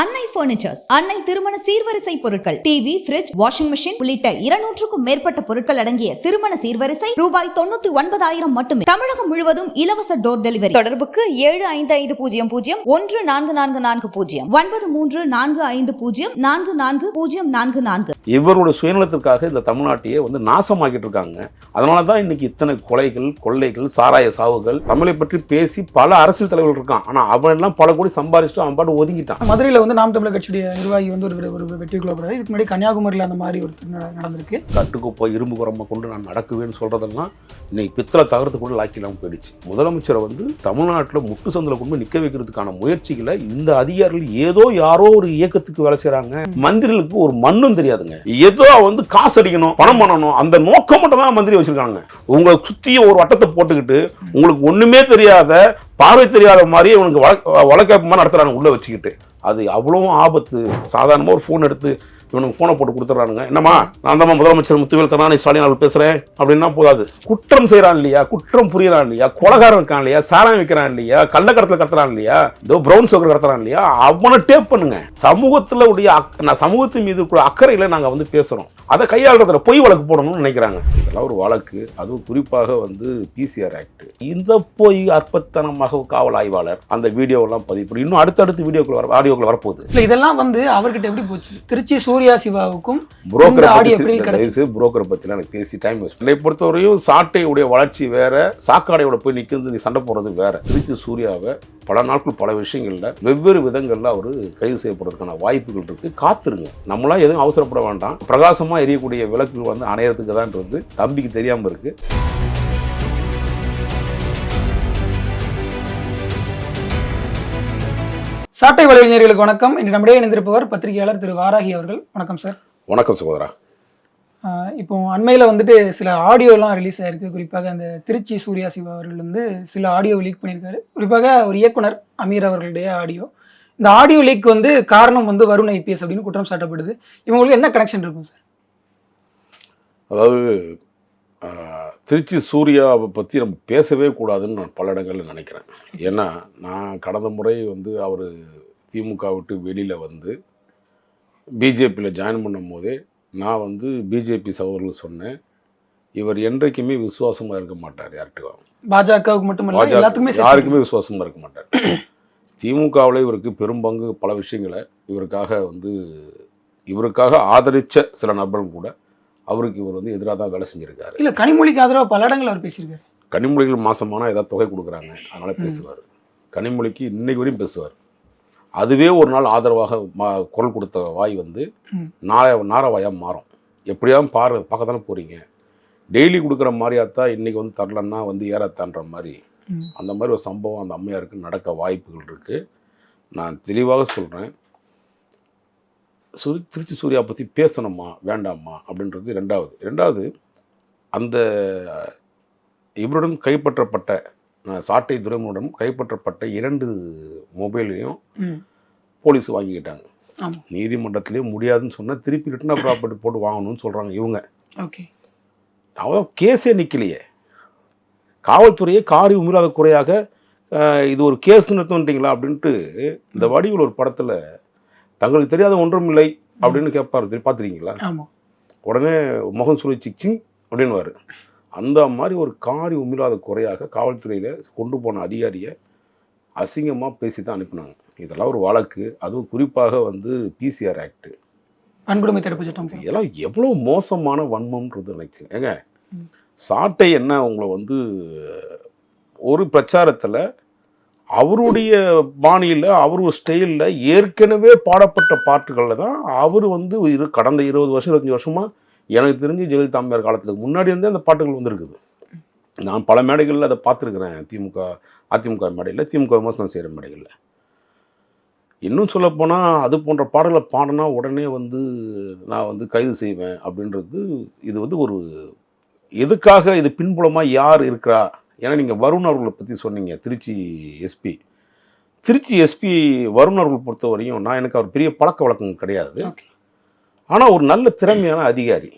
அன்னை பர்னிச்சர்ஸ் அன்னை திருமண சீர்வரிசை பொருட்கள் டிவி ஃபிரிட்ஜ் வாஷிங் மிஷின் உள்ளிட்ட இருநூற்றுக்கும் மேற்பட்ட பொருட்கள் அடங்கிய திருமண சீர்வரிசை ரூபாய் தொண்ணூத்தி ஒன்பதாயிரம் மட்டுமே. தமிழகம் முழுவதும் இலவச டோர் டெலிவரி தொடர்புக்கு ஏழு ஐந்து ஐந்து பூஜ்ஜியம் பூஜ்ஜியம் ஒன்று நான்கு நான்கு நான்கு பூஜ்ஜியம் ஒன்பது மூன்று நான்கு ஐந்து பூஜ்ஜியம் நான்கு நான்கு பூஜ்ஜியம் நான்கு நான்கு. இவரோட சுயநலத்திற்காக இந்த தமிழ்நாட்டையே வந்து நாசமாக்கிட்டு இருக்காங்க. அதனால தான் இன்னைக்கு இத்தனை கொலைகள் கொள்ளைகள் சாராய சாவுகள் தமிழை பற்றி பேசி பல அரசியல் தலைவர்கள் இருக்கான். ஆனா அவன் எல்லாம் பல கோடி சம்பாதிச்சுட்டு அவன் பாட்டு ஒதுங்கிட்டான். மதுரையில் வந்து நாம் தமிழர் கட்சியுடைய நிர்வாகி வந்து ஒரு ஒரு வெற்றி கொள்ளப்படுறாரு இதுக்கு முன்னாடி கன்னியாகுமரியில் அந்த மாதிரி ஒரு நட- நடந்திருக்கு. போய் இரும்பு குரம்ப கொண்டு நான் நடக்குவேன்னு சொல்கிறதெல்லாம் இன்னைக்கு பித்தளை தகரத்து கூட லாக்கிலாம் போயிடுச்சு. முதலமைச்சரை வந்து தமிழ்நாட்டில் முட்டு சந்தில் கொண்டு நிற்க வைக்கிறதுக்கான முயற்சிகளை இந்த அதிகாரிகள் ஏதோ யாரோ ஒரு இயக்கத்துக்கு வேலை செய்கிறாங்க மந்திரிகளுக்கு ஒரு மண்ணும் தெரியாதுங்க. ஏதோ வந்து காசு அடிக்கணும் பணம் பண்ணணும் அந்த நோக்கம் மட்டும் தான் மந்திரி வச்சிருக்காங்க. உங்களை சுத்திய ஒரு வட்டத்தை போட்டுக்கிட்டு உங்களுக்கு ஒன்றுமே தெரியாத பார்வை தெரியாத மாதிரி இவனுக்கு வழக்க வழக்கமாக நடத்துகிறாங்க உள்ளே வச்சுக்கிட்டு. அது அவ்வளோ ஆபத்து. சாதாரணமாக ஒரு ஃபோன் எடுத்து இவனுக்கு ஃபோனை போட்டு கொடுத்துட்றானுங்க. என்னம்மா நான் தான் முதலமைச்சர் முத்துவேல் கருணாநிதி ஸ்டாலின் அவர் பேசுகிறேன் அப்படின்னா போதாது. குற்றம் செய்கிறான் இல்லையா? குற்றம் புரியறான் இல்லையா? கொலகாரம் இருக்கான் இல்லையா? சாராயம் வைக்கிறான் இல்லையா? கள்ளக்கடத்தில் கடத்துறான் இல்லையா? இதோ ப்ரௌன் சுகர் கடத்துறான் இல்லையா? அவனை டேப் பண்ணுங்க. சமூகத்தில் உடைய அக்- நான் சமூகத்தின் மீது அக்கறையில் நாங்கள் வந்து பேசுகிறோம் அதை கையாளுறதுல பொய் வழக்கு போடணும்னு நினைக்கிறாங்க. இதெல்லாம் ஒரு வழக்கு. அதுவும் குறிப்பாக வந்து பிசிஆர் ஆக்ட் இந்த பொய் அற்பத்தனமாக காவல் ஆய்வாளர் அந்த வீடியோலாம் பதிவு இன்னும் அடுத்தடுத்து வீடியோக்குள்ள வர ஆடியோக்குள்ள வரப்போகுது. இல்லை இதெல்லாம் வந்து அவர்கிட்ட எப்படி போச்சு? திருச்சி சூர்யா சிவாவுக்கும் புரோக்கரை தயவுசெய்து புரோக்கரை பத்தி எனக்கு பேசி டைம் வேஸ்ட் என்னை பொறுத்தவரையும் சாட்டையுடைய வளர்ச்சி வேற சாக்காடையோட போய் நிற்கிறது நீ சண்டை போடுறது வேற. திருச்சி சூர்யாவை பல நாட்கள் பல விஷயங்கள்ல வெவ்வேறு விதங்கள்ல அவர் கைது செய்யப்படுறதுக்கான வாய்ப்புகள் இருக்கு. காத்துருங்க. நம்மளாம் எதுவும் அவசரப்பட வேண்டாம். பிரகாசமா எரியக்கூடிய விளக்குகள் வந்து அணையறதுக்கு தான் வந்து தம்பிக்கு தெரியாம இருக்கு. சாட்டை வலைஞர்களுக்கு வணக்கம். இன்று நம்மிடையே இணைந்திருப்பவர் பத்திரிகையாளர் திரு வாராகி அவர்கள். வணக்கம் சார். வணக்கம் சகோதரா. இப்போ அண்மையில் வந்துட்டு சில ஆடியோலாம் ரிலீஸ் ஆயிருக்கு. குறிப்பாக அந்த திருச்சி சூர்யா சிவா அவர்கள் வந்து சில ஆடியோ லீக் பண்ணியிருக்காரு. குறிப்பாக ஒரு இயக்குனர் அமீர் அவர்களுடைய ஆடியோ இந்த ஆடியோ லீக் வந்து காரணம் வந்து வருண் ஐபிஎஸ் அப்படின்னு குற்றம் சாட்டப்படுது. இவங்களுக்கு என்ன கனெக்ஷன் இருக்கும் சார்? அதாவது திருச்சி சூர்யாவை பற்றி நம்ம பேசவே கூடாதுன்னு நான் பல இடங்களில் நினைக்கிறேன். ஏன்னா நான் கடந்த முறை வந்து அவர் திமுக விட்டு வெளியில் வந்து பிஜேபியில் ஜாயின் பண்ணும் போதே நான் வந்து பிஜேபி சகோதரர்கள் சொன்னேன். இவர் என்றைக்குமே விசுவாசமாக இருக்க மாட்டார் யார்கிட்டும் பாஜகவுக்கு மட்டும் யாருக்குமே விசுவாசமாக இருக்க மாட்டார். திமுகவில் இவருக்கு பெரும்பங்கு பல விஷயங்களை இவருக்காக வந்து இவருக்காக ஆதரித்த சில நபர்கள் கூட அவருக்கு இவர் வந்து எதிராக தான் வேலை செஞ்சுருக்காரு. இல்ல கனிமொழிக்கு ஆதரவா பல இடங்கள் அவர் பேசியிருக்காரு. கனிமொழிகள் மாசமானா ஏதாவது தொகை கொடுக்குறாங்க. அதனால பேசுவார். கனிமொழிக்கு இன்னைக்கு வரையும் பேசுவார். அதுவே ஒரு நாள் ஆதரவாக மா குரல் கொடுத்த வாய் வந்து. நார நாரவாயாக மாறும். எப்படியாவது பாரு பார்க்க தானே போகிறீங்க டெய்லி கொடுக்குற மாதிரியாத்தான் இன்னைக்கு வந்து தரலன்னா வந்து ஏறத்தான்ற மாதிரி. அந்த மாதிரி ஒரு சம்பவம் அந்த அம்மையாருக்கு நடக்க வாய்ப்புகள் இருக்குது நான் தெளிவாக சொல்கிறேன் சு திருச்சி சூர்யா பற்றி பேசணுமா? வேண்டாமா? அப்படின்றது ரெண்டாவது ரெண்டாவது அந்த இவருடன் கைப்பற்றப்பட்ட சாட்டை துரைமுடன் கைப்பற்றப்பட்ட இரண்டு மொபைலையும். போலீஸ் வாங்கிக்கிட்டாங்க. நீதிமன்றத்திலே முடியாதுன்னு சொன்னால் திருப்பி ரிட்டர்ன் ப்ராப்பர்ட்டி போட்டு வாங்கணும்னு சொல்கிறாங்க இவங்க. ஓகே. அவன் கேஸே நிற்கலையே காவல்துறையே காரி உமிராத குறையாக இது ஒரு கேஸ் நிறுத்தம்ட்டீங்களா அப்படின்ட்டு இந்த வடிவில் ஒரு படத்தில் தங்களுக்கு தெரியாத ஒன்றும் இல்லை அப்படின்னு கேட்பாரு தெரியும் பார்த்துருக்கீங்களா உடனே முகம் சுழி சிக்சிங் அப்படின்னுவார். அந்த மாதிரி ஒரு காரி உமிழாத குறையாக காவல்துறையில் கொண்டு போன அதிகாரியை அசிங்கமாக பேசி தான் அனுப்பினாங்க. இதெல்லாம் ஒரு வழக்கு. அதுவும் குறிப்பாக வந்து பிசிஆர் ஆக்ட் வன்கொடுமை தடுப்பு சட்டம். இதெல்லாம் எவ்வளோ மோசமான வன்மம்ன்றது எனக்கு ஏங்க. சாட்டை என்ன உங்களை வந்து ஒரு பிரச்சாரத்தில் அவருடைய பாணியில் அவர் ஸ்டைலில் ஏற்கனவே பாடப்பட்ட பாட்டுகளில் தான் அவர் வந்து இரு கடந்த இருபது வருஷம் இருபத்தஞ்சி வருஷமாக எனக்கு தெரிஞ்சு ஜெயலலிதா அம்மையார் காலத்துக்கு முன்னாடி இருந்தே அந்த பாட்டுகள் வந்திருக்குது. நான் பல மேடைகளில் அதை பார்த்துருக்குறேன். திமுக அதிமுக மேடையில் திமுக விமர்சனம் செய்கிற மேடைகளில். இன்னும் சொல்லப்போனால் அது போன்ற பாடலை பாடினா உடனே வந்து நான் வந்து கைது செய்வேன் அப்படின்றது இது வந்து ஒரு எதுக்காக இது பின்புலமாக யார் இருக்கிறா? ஏன்னா நீங்கள் வருண் அவர்களை பற்றி சொன்னீங்க திருச்சி எஸ்பி. திருச்சி எஸ்பி வருண் அவர்கள் பொறுத்தவரையும் நான் எனக்கு அவர் பெரிய பழக்க வழக்கம் கிடையாது. ஆனால் ஒரு நல்ல திறமையான அதிகாரி.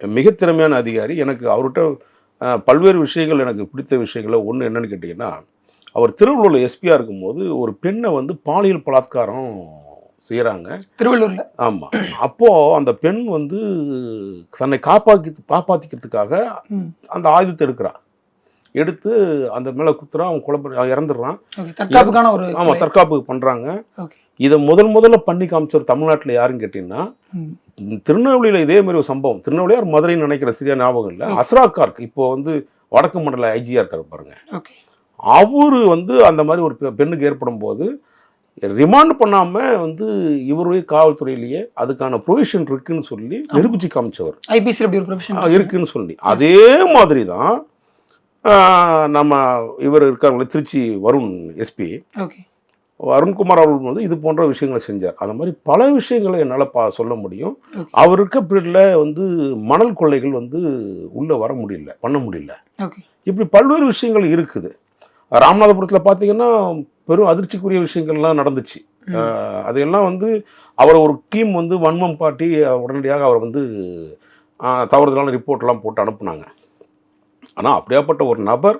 மிக திறமையான அதிகாரி. எனக்கு அவர்கிட்ட பல்வேறு விஷயங்கள் எனக்கு பிடித்த விஷயங்கள் ஒன்று என்னன்னு கேட்டிங்கன்னா அவர் திருவள்ளூரில் எஸ்பியாக இருக்கும்போது ஒரு பெண்ணை வந்து பாலியல் பலாத்காரம் செய்கிறாங்க திருவள்ளூர்ல? ஆமாம் அப்போது அந்த பெண் வந்து தன்னை காப்பாற்றி காப்பாற்றிக்கிறதுக்காக அந்த ஆயுதத்தை எடுக்கிறா எடுத்து அந்த மேலே குத்துறான் அவன் குழப்ப இறந்துடுறான். தற்காப்புக்கான ஒரு ஆமாம் தற்காப்புக்கு பண்ணுறாங்க இதை முதல் முதல்ல பண்ணி காமிச்சவர் தமிழ்நாட்டில் யாருன்னு கேட்டிங்கன்னா திருநெல்வேலியில் இதே மாதிரி ஒரு சம்பவம். திருநெல்வேலியார் மதுரைன்னு நினைக்கிற சரியா ஞாபகம் இல்லை. அஸ்ரா கார்க் இப்போ வந்து வடக்கு மண்டல ஐஜியா இருக்காரு பாருங்க. அவர் வந்து அந்த மாதிரி ஒரு பெண்ணுக்கு ஏற்படும் போது ரிமாண்ட் பண்ணாமல் வந்து இவருடைய காவல்துறையிலேயே அதுக்கான ப்ரொவிஷன் இருக்குன்னு சொல்லி நிரூபிச்சு காமிச்சவர். ப்ரொஃபஷன் இருக்குன்னு சொல்லி. அதே மாதிரி தான் நம்ம இவர் இருக்காங்களே திருச்சி வருண் எஸ்பி அருண்குமார் அவர்கள் வந்து இது போன்ற விஷயங்களை செஞ்சார். அந்த மாதிரி பல விஷயங்களை என்னால் பா சொல்ல முடியும். Okay. அவர் இருக்க பீரியடில் வந்து மணல் கொள்ளைகள் வந்து உள்ளே வர முடியல பண்ண முடியல. இப்படி பல்வேறு விஷயங்கள் இருக்குது. ராமநாதபுரத்தில் பார்த்தீங்கன்னா பெரும் அதிர்ச்சிக்குரிய விஷயங்கள்லாம் நடந்துச்சு. அதையெல்லாம் வந்து அவரை ஒரு டீம் வந்து வன்மம் பாட்டி உடனடியாக அவர் வந்து தவறுதலான ரிப்போர்ட்லாம் போட்டு அனுப்புனாங்க. ஆனால் அப்படியாப்பட்ட ஒரு நபர்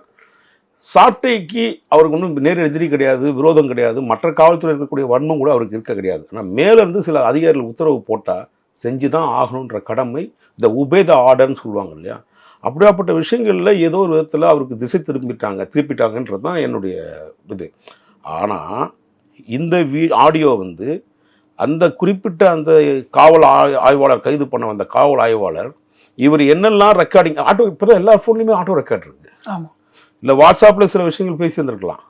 சாட்டைக்கு அவருக்கு ஒன்றும் நேர் எதிரி கிடையாது விரோதம் கிடையாது மற்ற காவல்துறை இருக்கக்கூடிய வன்மம் கூட அவருக்கு இருக்க கிடையாது. ஆனால் மேலேருந்து சில அதிகாரிகள் உத்தரவு போட்டால் செஞ்சு தான் ஆகணுன்ற கடமை இந்த உபேத ஆர்டர்னு சொல்லுவாங்க இல்லையா? அப்படியாப்பட்ட விஷயங்களில் ஏதோ ஒரு விதத்தில் அவருக்கு திசை திரும்பிட்டாங்க திருப்பிட்டாங்கன்றது தான் என்னுடைய இது. ஆனால் இந்த வீ ஆடியோ வந்து அந்த குறிப்பிட்ட அந்த காவல் ஆய்- ஆய்வாளர் கைது பண்ண வந்த காவல் ஆய்வாளர் இவர் என்னெல்லாம் ரெக்கார்டிங் ஆட்டோ இப்போ தான் எல்லா ஃபோன்லையுமே ஆட்டோ ரெக்கார்ட் இருக்குது ஆமா. இல்லை வாட்ஸ்அப்பில் சில விஷயங்கள் பேசியிருந்திருக்கலாம்.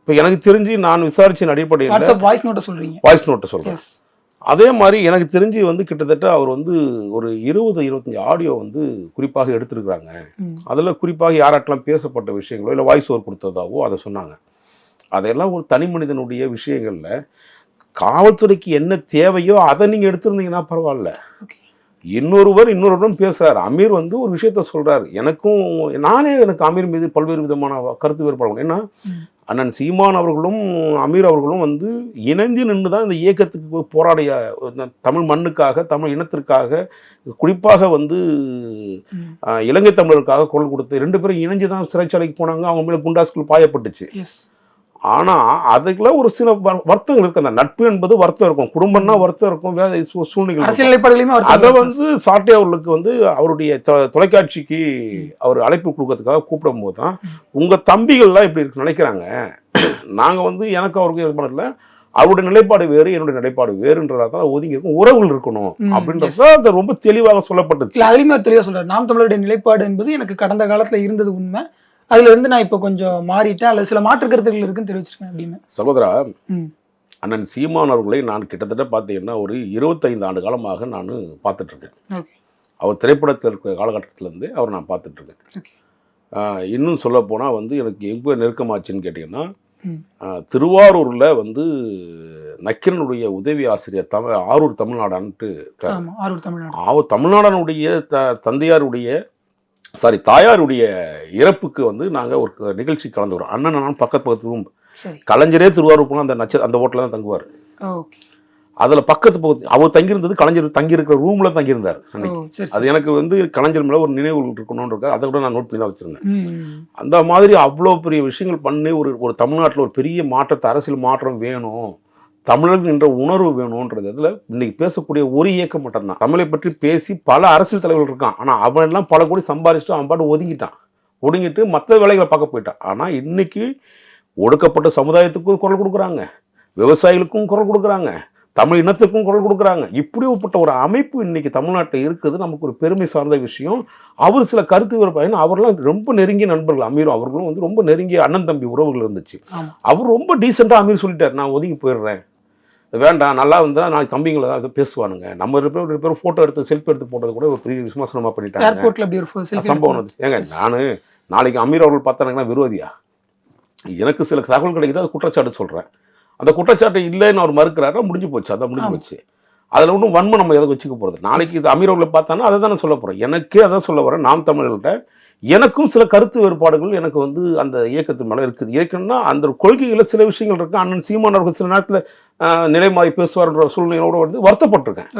இப்போ எனக்கு தெரிஞ்சு நான் விசாரிச்சின் அடிப்படையில். வாய்ஸ் நோட்டை சொல்றீங்க. வாய்ஸ் நோட்டை சொல்கிறேன் அதே மாதிரி எனக்கு தெரிஞ்சு வந்து கிட்டத்தட்ட அவர் வந்து ஒரு இருபது இருபத்தஞ்சி ஆடியோ வந்து குறிப்பாக எடுத்திருக்கிறாங்க. அதில் குறிப்பாக யாராட்டெல்லாம் பேசப்பட்ட விஷயங்களோ இல்லை வாய்ஸ் ஓவர் கொடுத்ததாவோ அதை சொன்னாங்க. அதெல்லாம் ஒரு தனி மனிதனுடைய விஷயங்களில் காவல்துறைக்கு என்ன தேவையோ அதை நீங்கள் எடுத்திருந்தீங்கன்னா பரவாயில்ல. இன்னொருவர் இன்னொருவரும் பேசுறாரு. அமீர் வந்து ஒரு விஷயத்த சொல்றாரு. எனக்கும் நானே எனக்கு அமீர் மீது பல்வேறு விதமான கருத்து வேறுபாடு ஏன்னா. அண்ணன் சீமான் அவர்களும் அமீர் அவர்களும் வந்து இணைந்து நின்று தான் இந்த இயக்கத்துக்கு போராடிய தமிழ் மண்ணுக்காக தமிழ் இனத்திற்காக குறிப்பாக வந்து இலங்கை தமிழருக்காக குரல் கொடுத்து ரெண்டு பேரும் இணைஞ்சு தான் சிறைச்சாலைக்கு போனாங்க. அவங்க மேலே குண்டாஸ்கள் பாயப்பட்டுச்சு. ஆனால் அதுக்கெல்லாம் ஒரு சில வருத்தங்கள் இருக்கு. அந்த நட்பு என்பது வருத்தம் இருக்கும். குடும்பம்னா வருத்தம் இருக்கும். வேற சூழ்நிலை. அரசியல் அதை வந்து சாட்டே அவர்களுக்கு வந்து அவருடைய தொலைக்காட்சிக்கு அவர் அழைப்பு கொடுக்கறதுக்காக கூப்பிடும் போது தான் உங்க தம்பிகள்லாம் இப்படி இருக்கு நினைக்கிறாங்க. நாங்க வந்து எனக்கு அவருக்கு இது பண்ணல. அவருடைய நிலைப்பாடு வேறு என்னுடைய நிலைப்பாடு வேறுன்றதா தான் ஒதுங்கி இருக்கும். உறவுகள் இருக்கணும் அப்படின்றது அது ரொம்ப தெளிவாக சொல்லப்பட்டுச்சு. இல்ல அதுலயுமே அவர் தெளிவா சொல்றாரு. நாம் தமிழருடைய நிலைப்பாடு என்பது எனக்கு கடந்த காலத்துல இருந்தது உண்மை. அதுல இருந்து நான் இப்போ கொஞ்சம் மாறிட்டேன். அல்லது சில மாற்று கருத்துக்கள் இருக்குன்னு தெரிவிச்சிருக்கேன் அப்படின்னு சகோதரா அண்ணன் சீமான் அவர்களை நான் கிட்டத்தட்ட பார்த்தீங்கன்னா ஒரு இருபத்தைந்து ஆண்டு காலமாக நான் ஓகே. அவர் திரைப்படத்தில் இருக்கிற காலகட்டத்திலேருந்து அவர் நான் ஆஹ் இன்னும் சொல்ல போனால் வந்து எனக்கு எங்கே நெருக்கமாச்சுன்னு கேட்டிங்கன்னா திருவாரூரில் வந்து நக்கீரனுடைய உதவி ஆசிரியர் தமிழ் ஆரூர் தமிழ்நாடான்ட்டு ஆரூர் தமிழ்நாடு. அவர் தமிழ்நாடனுடைய த தந்தையாருடைய சாரி தாயாருடைய இறப்புக்கு வந்து நாங்கள் ஒரு நிகழ்ச்சி கலந்துக்கிறோம் அண்ணன் நான் பக்கத்து பக்கத்து ரூம். கலைஞரே திருவாரூர் போனால் அந்த நட்ச அந்த ஹோட்டலில் தான் தங்குவார். அதில் பக்கத்து பக்கத்து அவர் தங்கியிருந்தது கலைஞர் தங்கியிருக்கிற ரூமில் தங்கியிருந்தார் அன்னைக்கு. அது எனக்கு வந்து கலைஞர் மேலே ஒரு நினைவு இருக்கணும்னு இருக்கா அதை கூட நான் நோட் பண்ணி தான் வச்சுருந்தேன். அந்த மாதிரி அவ்வளோ பெரிய விஷயங்கள் பண்ணி ஒரு ஒரு தமிழ்நாட்டில் ஒரு பெரிய மாற்றத்தை அரசியல் மாற்றம் வேணும். தமிழர்கள் என்ற உணர்வு வேணுன்றது இதில் இன்னைக்கு பேசக்கூடிய ஒரு இயக்கம் மட்டும்தான். தமிழை பற்றி பேசி பல அரசியல் தலைவர்கள் இருக்கான் ஆனால் அவன் எல்லாம் பல கோடி சம்பாதிச்சுட்டு அவன் பாட்டு ஒதுங்கிட்டான் ஒதுங்கிட்டு மற்ற வேலைகளை பார்க்க போயிட்டான். ஆனால் இன்னைக்கு ஒடுக்கப்பட்ட சமுதாயத்துக்கும் குரல் கொடுக்குறாங்க. விவசாயிகளுக்கும் குரல் கொடுக்குறாங்க. தமிழ் இனத்துக்கும் குரல் கொடுக்குறாங்க. இப்படிப்பட்ட ஒரு அமைப்பு இன்னைக்கு தமிழ்நாட்டில் இருக்குது. நமக்கு ஒரு பெருமை சார்ந்த விஷயம். அவர் சில கருத்து வேறுபாடு. அவர்லாம் ரொம்ப நெருங்கிய நண்பர்கள். அமீரும் அவர்களும் வந்து ரொம்ப நெருங்கிய அண்ணன் தம்பி உறவுகள் இருந்துச்சு. அவர் ரொம்ப டீசெண்டாக அமீர் சொல்லிட்டார். நான் ஒதுங்கி போயிடுறேன். வேண்டாம் நல்லா இருந்தால் நாளைக்கு தம்பிங்களை தான் பேசுவானுங்க. நம்ம ரெண்டு பேரும் ரெண்டு பேரும் ஃபோட்டோ எடுத்து செல்ஃபி எடுத்து போட்டது கூட ஒரு பெரிய விமர்சனமாக பண்ணிட்டாங்க. ஏர்போர்ட்ல அப்படி ஒரு சம்பவம் வந்து ஏங்க நான் நாளைக்கு அமீர் அவர்கள் பார்த்தாங்கன்னா விரோதியா? எனக்கு சில தகவல் கிடைக்குது அது குற்றச்சாட்டு சொல்கிறேன் அந்த குற்றச்சாட்டு இல்லைன்னு அவர் மறுக்கிறாரா முடிஞ்சு போச்சு அதான் முடிஞ்சு. போச்சு. அதில் ஒன்றும் வன்மம் நம்ம எதை வச்சுக்க போகிறது நாளைக்கு இது அமீர் அவர்களை பார்த்தானா அதை தானே சொல்ல போகிறேன் எனக்கே அதான் சொல்ல வரேன். நாம் தமிழர்கள்ட்ட எனக்கும் சில கருத்து வேறுபாடுகள் எனக்கு வந்து அந்த இயக்கத்து மேலே இருக்குது. இயக்கம்னா அந்த கொள்கைகளில் சில விஷயங்கள் இருக்கு. அண்ணன் சீமான் அவர்கள் சில நேரத்தில் நிலை மாறி பேசுவார்ன்ற சூழ்நிலையோடு வந்து வருத்தப்பட்டிருக்கேன்.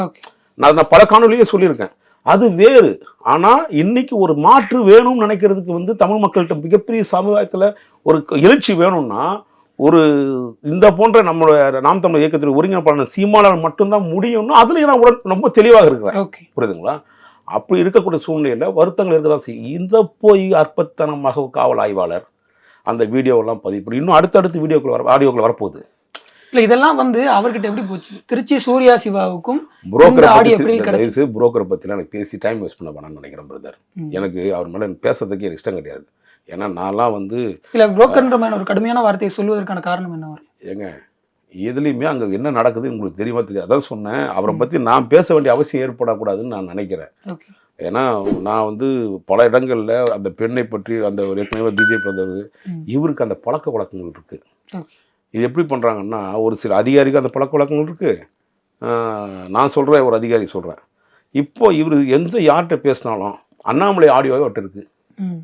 நான் நான் பல காணொலியே சொல்லியிருக்கேன். அது வேறு. ஆனால் இன்னைக்கு ஒரு மாற்று வேணும்னு நினைக்கிறதுக்கு வந்து தமிழ் மக்கள்கிட்ட மிகப்பெரிய சமுதாயத்தில் ஒரு எழுச்சி வேணும்னா ஒரு இந்த போன்ற நம்மளோட நாம் தமிழர் இயக்கத்தில் ஒருங்கிணைப்பாளர் சீமானால் மட்டும்தான் முடியும்னு அதுலேயும் நான் உடன் ரொம்ப தெளிவாக இருக்கிறேன். புரியுதுங்களா? அப்படி இருக்கக்கூடிய சூழ்நிலையில் வருத்தங்கள் இருக்க தான் செய்யும். இந்த போய் அற்பத்தனமாக காவல் ஆய்வாளர் அந்த வீடியோவெல்லாம் பதிவு பண்ணி இன்னும் அடுத்தடுத்து வீடியோக்கள் வர ஆடியோக்கள் வரப்போகுது. இல்ல இதெல்லாம் வந்து அவர்கிட்ட எப்படி போச்சு? திருச்சி சூர்யா சிவாவுக்கும் புரோக்கரை? தயவுசெய்து புரோக்கரை பற்றிலாம் எனக்கு பேசி டைம் வேஸ்ட் பண்ண வேணாம்னு நினைக்கிறேன் பிரதர். எனக்கு அவர் மேலே பேசுறதுக்கு எனக்கு இஷ்டம் கிடையாது. ஏன்னா நான்லாம் வந்து இல்ல புரோக்கர்ன்ற மாதிரி ஒரு கடுமையான வார்த்தையை சொல்வதற்கான காரணம் என்ன? வரும் ஏங்க எதுலேயுமே அங்கே என்ன நடக்குது உங்களுக்கு தெரியுமா தெரியாது. அதான் சொன்னேன். அவரை பற்றி நான் பேச வேண்டிய அவசியம் ஏற்படக்கூடாதுன்னு நான் நினைக்கிறேன். ஏன்னா நான் வந்து பல இடங்களில் அந்த பெண்ணை பற்றி அந்த ஒரு ஏற்கனவே பிஜேபி வந்தவர். இவருக்கு அந்த பழக்க வழக்கங்கள் இருக்கு. ஓகே. இது எப்படி பண்ணுறாங்கன்னா ஒரு சில அதிகாரிக்கு அந்த பழக்க வழக்கங்கள் இருக்கு. ஆஹ் நான் சொல்கிறேன் ஒரு அதிகாரி சொல்கிறேன் இப்போ இவர் எந்த யார்கிட்ட பேசினாலும் அண்ணாமலை ஆடியோவே அவர்கிட்ட இருக்கு. ம்.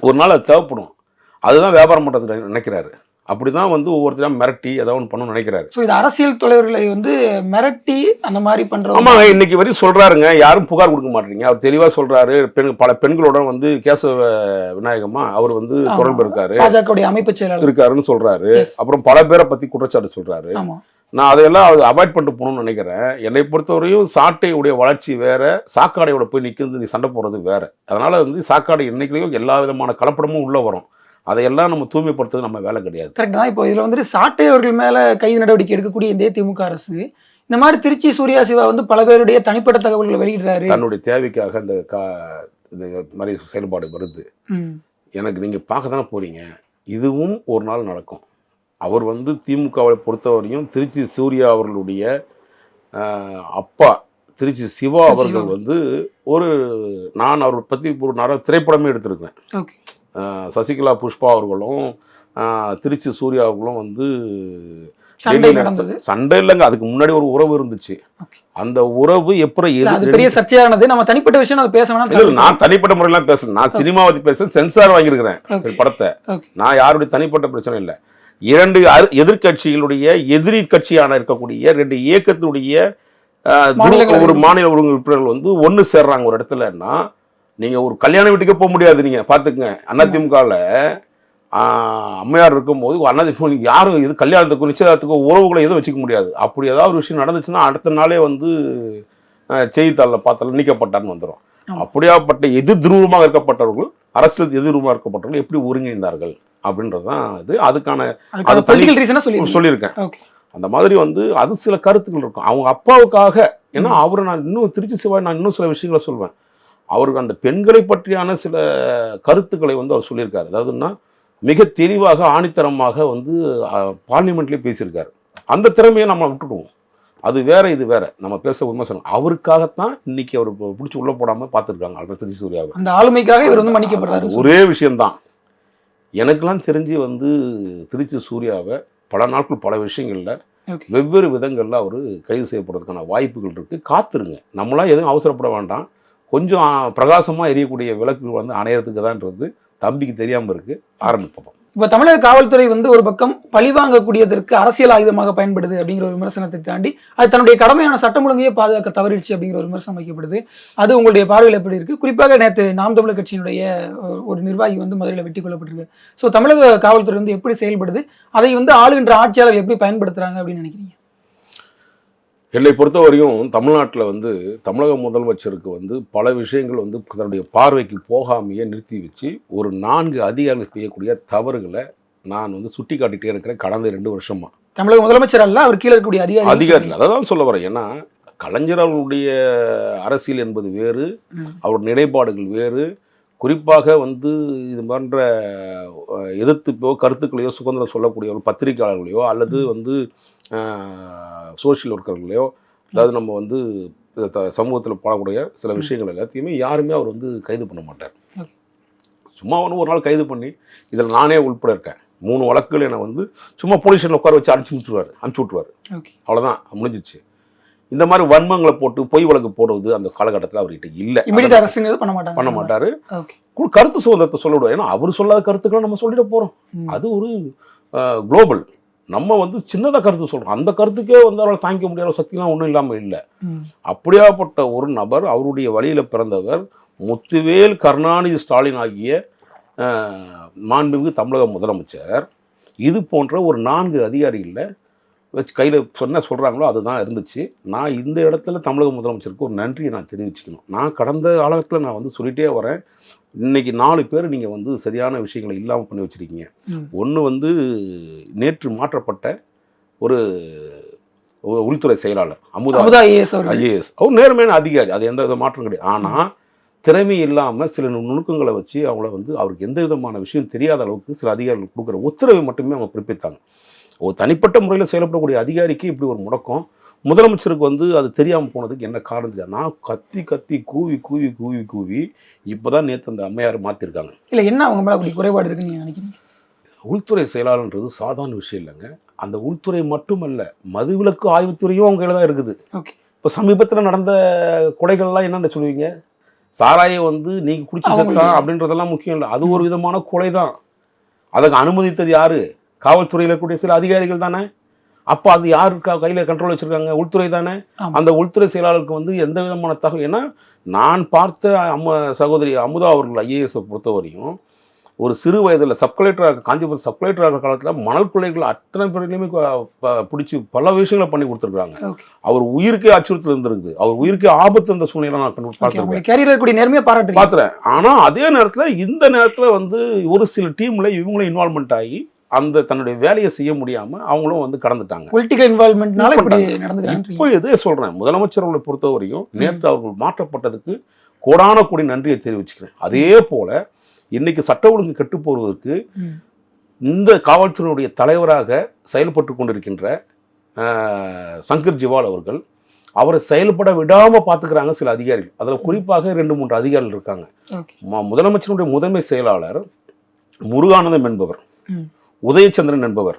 ஒரு நாள் அது தேவைப்படும். அதுதான் வியாபாரம் பண்ணுறதுக்கு நினைக்கிறாரு. அப்படி தான் வந்து ஒவ்வொருத்தரும் மிரட்டி ஏதோ ஒன்று பண்ணணும்னு நினைக்கிறாரு. ஸோ இது அரசியல் தலைவர்களை வந்து மிரட்டி அந்த மாதிரி பண்றவங்க ஆமாங்க இன்னைக்கு வரையும் சொல்றாருங்க. யாரும் புகார் கொடுக்க மாட்டீங்க அவர் தெளிவா சொல்றாரு. பெண் பல பெண்களோட வந்து கேசவ விநாயகமா அவர் வந்து. தொடர்பு இருக்காரு. பாஜகவுடைய அமைப்பு செயலாளர். இருக்காருன்னு சொல்றாரு. Yes. அப்புறம் பல பேரை பத்தி குற்றச்சாட்டு சொல்றாரு. ஆமா. நான் அதையெல்லாம் அது அவாய்ட் பண்ணிட்டு போகணும்னு நினைக்கிறேன். என்னை பொறுத்தவரையும் சாட்டையுடைய வளர்ச்சி வேற சாக்காடையோட போய் நிற்கிறது நீ சண்டை போடுறது வேற. அதனால வந்து சாக்காடை என்னைக்குலையும் எல்லா விதமான கலப்படமும் உள்ள வரும். அதையெல்லாம் நம்ம தூய்மைப்படுத்துறது நம்ம வேலை கிடையாது. கரெக்ட் தான். இப்போ இதுல வந்துட்டு சாட்டை அவர்கள் மேல கைது நடவடிக்கை எடுக்கக்கூடிய இந்த திமுக அரசு இந்த மாதிரி திருச்சி சூர்யா சிவா வந்து பல பேருடைய தனிப்பட்ட தகவல்களை வெளியிடுறாரு. தன்னுடைய தேவைக்காக இந்த கா இந்த மாதிரி செயல்பாடு வருது. எனக்கு நீங்கள் பார்க்க தானே போகிறீங்க இதுவும் ஒரு நாள் நடக்கும். அவர் வந்து திமுகவை பொறுத்தவரையும் திருச்சி சூர்யா அவர்களுடைய அப்பா திருச்சி சிவா அவர்கள். வந்து ஒரு நான் அவரை பற்றி ஒரு நிறைய திரைப்படமே எடுத்திருக்கேன் சசிகலா புஷ்பா அவர்களும் திருச்சி சூர்யா அவர்களும் வந்து சண்டை டெல்லியில நடந்தது. சண்டை இல்லைங்க அதுக்கு முன்னாடி ஒரு உறவு இருந்துச்சு. அந்த உறவு எப்படி பெரிய சர்ச்சையானது. நம்ம தனிப்பட்ட விஷயம் அதை பேச வேணாம் நான் தனிப்பட்ட முறையெல்லாம் பேசுறேன் நான் சினிமா பத்தி பேசுறேன் சென்சார் வாங்கியிருக்கிறேன். படத்தை. நான் யாருடைய தனிப்பட்ட பிரச்சனை இல்லை. இரண்டு எதிர்க்கட்சிகளுடைய எதிரி கட்சியான இருக்கக்கூடிய ரெண்டு இயக்கத்தினுடைய ஒரு மாநில உறுப்பினர்கள் வந்து ஒன்று சேர்றாங்க ஒரு இடத்துலன்னா நீங்க ஒரு கல்யாண வீட்டுக்கே போக முடியாது நீங்க பாத்துக்கங்க அதிமுகவில் அம்மையார் இருக்கும்போது நீங்க யாரும் இது கல்யாணத்துக்கு நிச்சயதார்த்துக்கு உறவுகளை எதுவும் வச்சுக்க முடியாது. அப்படி ஏதாவது ஒரு விஷயம் நடந்துச்சுன்னா அடுத்த நாளே வந்து செய்தித்தாளில் பார்த்தாலும் நீக்கப்பட்டான்னு வந்துடும். அப்படியாப்பட்ட எதிர் துருவமாக இருக்கப்பட்டவர்கள் அரசியல் எதிர்வமாக இருக்கப்பட்டவர்கள் எப்படி ஒருங்கிணைந்தார்கள்? அப்படின்றது தான் இது. அதுக்கான சொல்லியிருக்கேன். அந்த மாதிரி வந்து அது சில கருத்துக்கள் இருக்கும். அவங்க அப்பாவுக்காக ஏன்னா அவரை நான் இன்னும் திருச்சி சிவாய் நான் இன்னும் சில விஷயங்களை சொல்வேன். அவருக்கு அந்த பெண்களை பற்றியான சில கருத்துக்களை வந்து அவர் சொல்லியிருக்காரு. அதாவதுன்னா மிக தெளிவாக ஆணித்தரமாக வந்து பார்லிமெண்ட்லேயே பேசியிருக்காரு. அந்த திறமையை நம்ம விட்டுடுவோம். அது வேற இது வேற. நம்ம பேச விமர்சனம். அவருக்காகத்தான் இன்னைக்கு அவர் பிடிச்சி உள்ள போடாம பார்த்துருக்காங்க அல்ப திருச்சி சூர்யாவை. அந்த ஆளுமைக்காக இவர் வந்து மன்னிக்கப்படுறாரு. ஒரே விஷயம்தான். எனக்கெல்லாம் தெரிஞ்சு வந்து திருச்சி சூர்யாவை பல நாட்கள் பல விஷயங்கள்ல வெவ்வேறு விதங்கள்ல அவர் கைது செய்யப்படுறதுக்கான வாய்ப்புகள் இருக்கு. காத்திருங்க. நம்மளா எதுவும் அவசரப்பட வேண்டாம். கொஞ்சம் பிரகாசமாக எரியக்கூடிய விளக்கு வந்து அணையறதுக்கு தான்ன்றது தம்பிக்கு தெரியாமல் இருக்கு. ஆரம்பிப்போம். இப்போ தமிழக காவல்துறை வந்து ஒரு பக்கம் பழிவாங்கக்கூடியதற்கு அரசியல் ஆயுதமாக பயன்படுது அப்படிங்கிற ஒரு விமர்சனத்தை தாண்டி அது தன்னுடைய கடமையான சட்டம் ஒழுங்கையே பாதுகாக்க தவறிடுச்சு அப்படிங்கிற ஒரு விமர்சனம் வைக்கப்படுது. அது உங்களுடைய பார்வையில் எப்படி இருக்கு? குறிப்பாக நேற்று நாம் தமிழர் கட்சியினுடைய ஒரு- நிர்வாகி வந்து மதுரையில் வெட்டி கொள்ளப்பட்டிருக்கு ஸோ தமிழக காவல்துறை வந்து எப்படி செயல்படுது? அதை வந்து ஆளுகின்ற ஆட்சியாளர் எப்படி பயன்படுத்துறாங்க அப்படின்னு நினைக்கிறீங்க? என்னை பொறுத்தவரையும் தமிழ்நாட்டில் வந்து தமிழக முதலமைச்சருக்கு வந்து பல விஷயங்கள் வந்து தன்னுடைய பார்வைக்கு போகாமையே நிறுத்தி வச்சு ஒரு நான்கு அதிகாரிகள் செய்யக்கூடிய தவறுகளை நான் வந்து சுட்டி காட்டிகிட்டே இருக்கிறேன் கடந்த ரெண்டு வருஷமா. தமிழக முதலமைச்சர் அல்ல அவர் கீழே இருக்கக்கூடிய அதிகாரி அதிகாரிகள் அதை தான் சொல்ல வரேன். ஏன்னா கலைஞர் அவர்களுடைய அரசியல் என்பது வேறு. அவர் நிலைப்பாடுகள் வேறு குறிப்பாக வந்து இது போன்ற எதிர்த்துப்போ கருத்துக்களையோ சுதந்திரம் சொல்லக்கூடிய ஒரு பத்திரிகையாளர்களையோ அல்லது வந்து சோஷியல் ஒர்க்கர்களையோ அதாவது நம்ம வந்து சமூகத்தில் பாடக்கூடிய சில விஷயங்கள் எல்லாத்தையுமே யாருமே அவர் வந்து கைது பண்ண மாட்டார். சும்மா ஒன்று ஒரு நாள் கைது பண்ணி இதில் நானே உள்பட இருக்கேன். மூணு வழக்குகள் என்னை வந்து சும்மா போலீஸ் உட்கார வச்சு அனுப்பிச்சி விட்டுருவாரு அனுப்பிச்சி விட்டுருவாரு. அவ்வளோதான் முடிஞ்சிச்சு இந்த மாதிரி வன்மங்களை போட்டு பொய் வழக்கு போடுவது அந்த காலகட்டத்தில் அவர்கிட்ட இல்லை. பண்ண மாட்டாங்க. பண்ண மாட்டாரு. கருத்து சுதந்திரத்தை சொல்ல விடுவோம் ஏன்னா அவர் சொல்லாத கருத்துக்களை நம்ம சொல்லிட போறோம். ம். அது ஒரு குளோபல் நம்ம வந்து சின்னதாக கருத்து சொல்றோம். அந்த கருத்துக்கே வந்து அவரால் தாங்கிக்க முடியாத சக்திலாம் ஒன்றும் இல்லாமல் இல்லை. அப்படியாப்பட்ட ஒரு நபர் அவருடைய வழியில பிறந்தவர் முத்துவேல் கருணாநிதி ஸ்டாலின் ஆகிய மாண்புமிகு தமிழக முதலமைச்சர் இது போன்ற ஒரு நான்கு அதிகாரிகளில் வச்சு கையில் சொன்ன சொல்கிறாங்களோ அதுதான் இருந்துச்சு. நான் இந்த இடத்துல தமிழக முதலமைச்சருக்கு ஒரு நன்றியை நான் தெரிவிச்சுக்கணும். நான் கடந்த காலத்தில் நான் வந்து சொல்லிட்டே வரேன். இன்னைக்கு நாலு பேர் நீங்கள் வந்து சரியான விஷயங்களை இல்லாமல் பண்ணி வச்சுருக்கீங்க. ஒன்று வந்து நேற்று மாற்றப்பட்ட ஒரு உள்துறை செயலாளர் அமுதா. ஐஏஎஸ் ஐஏஎஸ் அவர் நேர்மையான அதிகாரி. அது எந்த வித மாற்றம் கிடையாது. ஆனால் திறமை இல்லாமல் சில நுணுக்கங்களை வச்சு அவங்கள வந்து அவருக்கு எந்த விதமான விஷயம் தெரியாத அளவுக்கு சில அதிகாரிகள் கொடுக்குற உத்தரவை மட்டுமே அவங்க பிறப்பித்தாங்க. ஒரு தனிப்பட்ட முறையில் செயல்படக்கூடிய அதிகாரிக்கு இப்படி ஒரு முடக்கம். முதலமைச்சருக்கு வந்து அது தெரியாமல் போனதுக்கு என்ன காரணம் தெரியாது நான் கத்தி கத்தி கூவி கூவி கூவி கூவி இப்போ தான் நேற்று அந்த அம்மையார் மாற்றிருக்காங்க இல்ல என்ன அவங்க மேல அப்படி குறைபாடு இருக்குன்னு நீங்க நினைக்கிறீங்க? உள்துறை செயலாளர்ன்றது சாதாரண விஷயம் இல்லைங்க. அந்த உள்துறை மட்டுமல்ல மதுவிலக்கு ஆய்வுத்துறையும் அவங்க தான் இருக்குது. ஓகே. இப்போ சமீபத்தில் நடந்த கொலைகள்லாம் என்னென்ன சொல்லுவீங்க? சாராயை வந்து நீங்கள் குடிச்சு செத்தான் அப்படின்றதெல்லாம் முக்கியம் இல்லை. அது ஒரு விதமான கொலை தான் அதுக்கு அனுமதித்தது யாரு? காவல்துறையில் இருக்கக்கூடிய சில அதிகாரிகள் தானே? அப்போ அது யாரு க கையில் கண்ட்ரோல் வச்சுருக்காங்க. உள்துறை தானே. அந்த உள்துறை செயலாளருக்கு வந்து எந்த விதமான தகவல் ஏன்னா நான் பார்த்த அம்மா சகோதரி அமுதா அவர்கள் ஐஏஎஸை பொறுத்தவரையும் ஒரு சிறு வயதில் சப் கலெக்டராக காஞ்சிபுரம் சப் கலெக்டராக இருக்கிற காலத்தில் மணல் கொள்ளைகள் அத்தனை பேர்லையுமே பிடிச்சி பல விஷயங்களை பண்ணி கொடுத்துருக்காங்க அவர் உயிருக்கே அச்சுறுத்தல் இருந்திருக்குது. அவர் உயிருக்கே ஆபத்து இருந்த சூழ்நிலை நான் பார்த்துருக்கேன். உங்களுடைய கேரியர் இருக்கக்கூடிய நேர்மையை பாராட்டுறீங்க பார்த்துறேன். ஆனால் அதே நேரத்தில் இந்த நேரத்தில் வந்து ஒரு சில டீமில் இவங்களும் இன்வால்மெண்ட் ஆகி அந்த தன்னுடைய வேலையை செய்ய முடியாமல் அவங்களும் வந்து கடந்துட்டாங்க. பொலிட்டிக்கல் இன்வால்மெண்ட்னால இப்படி இப்போ இதே சொல்கிறேன் முதலமைச்சர் அவர்களை பொறுத்தவரையும் நேற்று அவர்கள் மாற்றப்பட்டதுக்கு கோடான கோடி நன்றியை தெரிவிச்சுக்கிறேன். அதே போல இன்னைக்கு சட்ட ஒழுங்கு கெட்டு போவதற்கு இந்த காவல்துறையினுடைய தலைவராக செயல்பட்டு கொண்டிருக்கின்ற சங்கர் ஜிவால் அவர்கள் அவரை செயல்பட விடாமல் பார்த்துக்கிறாங்க சில அதிகாரிகள். அதில் குறிப்பாக ரெண்டு மூன்று அதிகாரிகள் இருக்காங்க. முதலமைச்சருடைய முதன்மை செயலாளர் முருகானந்தம் என்பவர். உதயச்சந்திரன் என்பவர்.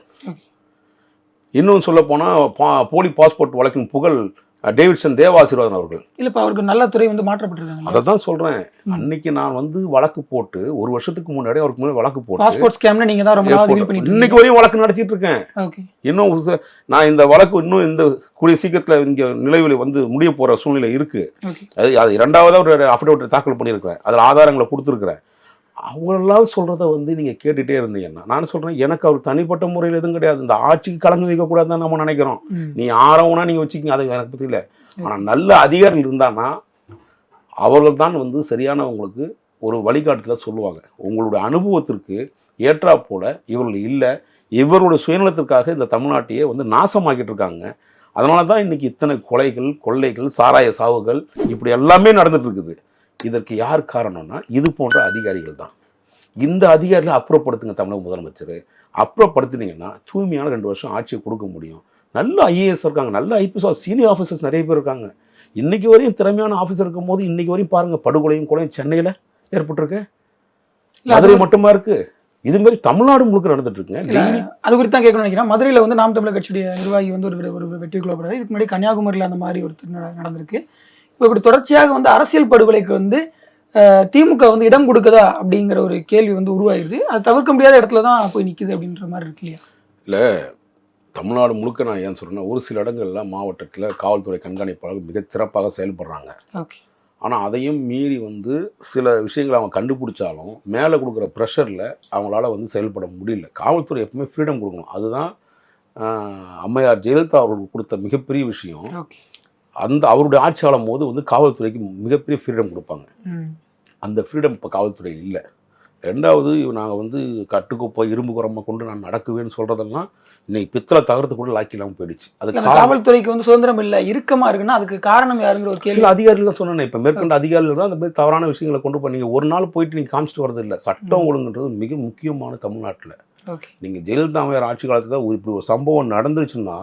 இன்னும் சொல்ல போனால் போலி பாஸ்போர்ட் வழக்கின் புகழ் டேவிட்சன் தேவாசீர்வாதன் அவர்கள். இல்ல இப்ப அவருக்கு நல்ல துறை வந்து மாற்றப்பட்டிருக்காங்க. அதை தான் சொல்கிறேன். அன்னைக்கு நான் வந்து வழக்கு போட்டு ஒரு வருஷத்துக்கு முன்னாடி அவருக்கு முன்னாடி வழக்கு போட்டு பாஸ்போர்ட் ஸ்கேம்ல நீங்க தான் ரொம்ப இன்னைக்கு வரையும் வழக்கு நடத்திட்டு இருக்கேன் இன்னும் நான் இந்த வழக்கு இன்னும் இந்த கூடிய சீக்கிரத்தில் இங்கே நிலைவில் வந்து முடிய போகிற சூழ்நிலை இருக்குது அது அது இரண்டாவதாக ஒரு அஃபிடவிட் தாக்கல் பண்ணியிருக்கிறேன். அதில் ஆதாரங்களை கொடுத்துருக்குறேன். அவங்களெல்லாம் சொல்கிறத வந்து நீங்கள் கேட்டுகிட்டே இருந்தீங்கன்னா நான் சொல்கிறேன் எனக்கு அவர் தனிப்பட்ட முறையில் எதுவும் கிடையாது. இந்த ஆட்சிக்கு கலந்து வைக்கக்கூடாதுன்னு நம்ம நினைக்கிறோம். நீ ஆரவனா நீங்கள் வச்சுக்கிங்க அது எனக்கு பற்றி இல்லை ஆனால் நல்ல அதிகாரிகள் இருந்தான்னா அவர்கள் தான் வந்து சரியானவங்களுக்கு ஒரு வழிகாட்டுதல சொல்லுவாங்க. உங்களுடைய அனுபவத்திற்கு ஏற்றா போல இவர்கள் இல்லை இவருடைய சுயநலத்திற்காக இந்த தமிழ்நாட்டையே வந்து நாசமாக்கிட்டு இருக்காங்க. அதனால தான் இன்னைக்கு இத்தனை கொலைகள் கொள்ளைகள் சாராய சாவுகள் இப்படி எல்லாமே நடந்துட்டு இருக்குது. இதற்கு யார் காரணம்னா இது போன்ற அதிகாரிகள் தான். இந்த அதிகாரிகளை அப்புறப்படுத்துங்க தமிழக முதலமைச்சர். அப்புறப்படுத்தினீங்கன்னா தூய்மையான ரெண்டு வருஷம் ஆட்சியை கொடுக்க முடியும். நல்ல ஐஏஎஸ் இருக்காங்க நல்ல ஐபிஎஸ் சீனியர் ஆஃபீஸர்ஸ் நிறைய பேர் இருக்காங்க. இன்னைக்கு வரையும் திறமையான ஆஃபீஸர் இருக்கும் போது இன்னைக்கு வரையும் பாருங்க படுகொலையும் கொலையும் சென்னையில் ஏற்பட்டிருக்கு. மதுரை மட்டுமா இருக்கு? இது மாதிரி தமிழ்நாடு முழுக்க நடந்துட்டு இருக்குங்க அது குறித்து தான் கேட்கணும்னு நினைக்கிறேன். மதுரையில் வந்து நாம் தமிழர் கட்சியுடைய நிர்வாகி வந்து ஒரு ஒரு வெற்றி கொள்ளப்படுறாரு இதுக்கு முன்னாடி கன்னியாகுமரியில் அந்த மாதிரி ஒரு நடந்திருக்கு. இப்போ இப்படி தொடர்ச்சியாக வந்து அரசியல் படுகொலைக்கு வந்து திமுக வந்து இடம் கொடுக்குதா அப்படிங்கிற ஒரு கேள்வி வந்து உருவாயிருது. அது தவிர்க்க முடியாத இடத்துல தான் போய் நிக்குது அப்படின்ற மாதிரி இருக்கு இல்லையா? தமிழ்நாடு முழுக்க நான் ஏன் சொல்றேன்னா ஒரு சில இடங்கள்ல மாவட்டத்தில் காவல்துறை கண்காணிப்பாளர்கள் மிக சிறப்பாக செயல்படுறாங்க. ஓகே. ஆனால் அதையும் மீறி வந்து சில விஷயங்களை அவங்க கண்டுபிடிச்சாலும் மேலே கொடுக்குற ப்ரெஷரில் அவங்களால வந்து செயல்பட முடியல. காவல்துறை எப்பவுமே ஃப்ரீடம் கொடுக்கணும். அதுதான் அம்மையார் ஜெயலலிதா அவர்களுக்கு கொடுத்த மிகப்பெரிய விஷயம். ஓகே. அந்த அவருடைய ஆட்சி ஆளும் போது வந்து காவல்துறைக்கு மிகப்பெரிய ஃப்ரீடம் கொடுப்பாங்க. அந்த ஃப்ரீடம் இப்போ காவல்துறை இல்லை. ரெண்டாவது நாங்கள் வந்து கட்டுக்கோப்பை இரும்பு குரமை கொண்டு நான் நடக்குவேன்னு சொல்கிறதெல்லாம் இன்னைக்கு பித்தளை தகரத்து கூட லாக்கி இல்லாமல் போயிடுச்சு. அது காவல்துறைக்கு வந்து சுதந்திரம் இல்லை இறுக்கமா இருக்குன்னா அதுக்கு காரணம் யாருங்கிற ஒரு கேள்வி. அதிகாரிகள் சொன்னேன் இப்போ மேற்கொண்ட அதிகாரிகள் தான் அந்த மாதிரி தவறான விஷயங்களை கொண்டு போய் நீங்கள் ஒரு நாள் போயிட்டு நீங்கள் காமிச்சிட்டு வரது இல்லை. சட்டம் ஒழுங்குன்றது மிக முக்கியமான தமிழ்நாட்டில். நீங்கள் ஜெயலலிதா ஆட்சி காலத்தில் இப்படி ஒரு சம்பவம் நடந்துச்சுன்னா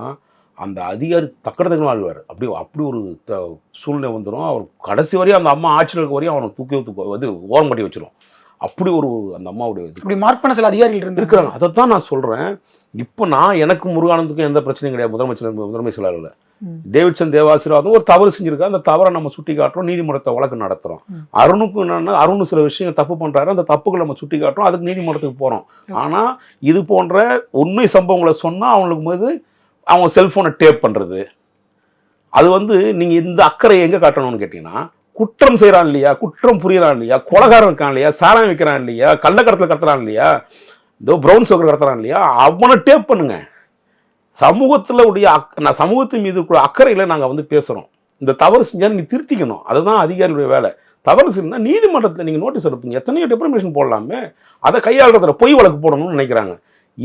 அந்த அதிகாரி தக்கடத்துக்கு வாழ்வார் அப்படி அப்படி ஒரு த சூழ்நிலை வந்துடும் அவர் கடைசி வரையும் அந்த அம்மா ஆட்சியில் இருக்க வரையும் அவனை தூக்கி தூக்கி வந்து ஓரம் கட்டி வச்சிரும். அப்படி ஒரு அந்த அம்மாவுடைய இது. இப்படி மார்க் பண்ண சில அதிகாரிகள் இருந்து இருக்கிறாங்க. அதை தான் நான் சொல்கிறேன் இப்போ நான் எனக்கும் முருகானந்துக்கும் எந்த பிரச்சனையும் கிடையாது. முதலமைச்சர் முதன்மை செயலாளர்ல. டேவிட்சன் தேவாசீர்வாதம் ஒரு தவறு செஞ்சிருக்கா அந்த தவறை நம்ம சுட்டி காட்டுறோம். நீதிமன்றத்தை வழக்கு நடத்துறோம். ம். அருணுக்கும் என்னன்னா அருண் சில விஷயங்கள் தப்பு பண்றாரு. அந்த தப்புகளை நம்ம சுட்டி காட்டுறோம். அதுக்கு நீதிமன்றத்துக்கு போறோம். ஆனா இது போன்ற உண்மை சம்பவங்களை சொன்னா அவங்களுக்கு போது அவங்க செல்ஃபோனை டேப் பண்ணுறது அது வந்து நீங்கள் இந்த அக்கறை எங்கே காட்டணும்னு கேட்டிங்கன்னா குற்றம் செய்கிறான் இல்லையா குற்றம் புரியறான் இல்லையா கொலகாரம் இருக்கான் இல்லையா சாராயம் வைக்கிறான் இல்லையா கள்ளக்கடத்தில் கடத்துறான் இல்லையா இதோ ப்ரௌன் சுகர் கடத்துறான் இல்லையா அவனை டேப் பண்ணுங்க. சமூகத்தில் உடைய அக் நான் சமூகத்தின் மீது கூட அக்கறையில் நாங்கள் வந்து பேசுகிறோம் இந்த தவறு செஞ்சால் நீங்கள் திருத்திக்கணும். அதுதான் அதிகாரியுடைய வேலை. தவறு செஞ்சால் நீதிமன்றத்தில் நீங்கள் நோட்டீஸ் எடுப்பீங்க. எத்தனையோ டெப்ரமேஷன் போடலாமே. அதை கையாளுறதுல பொய் வழக்கு போடணும்னு நினைக்கிறாங்க.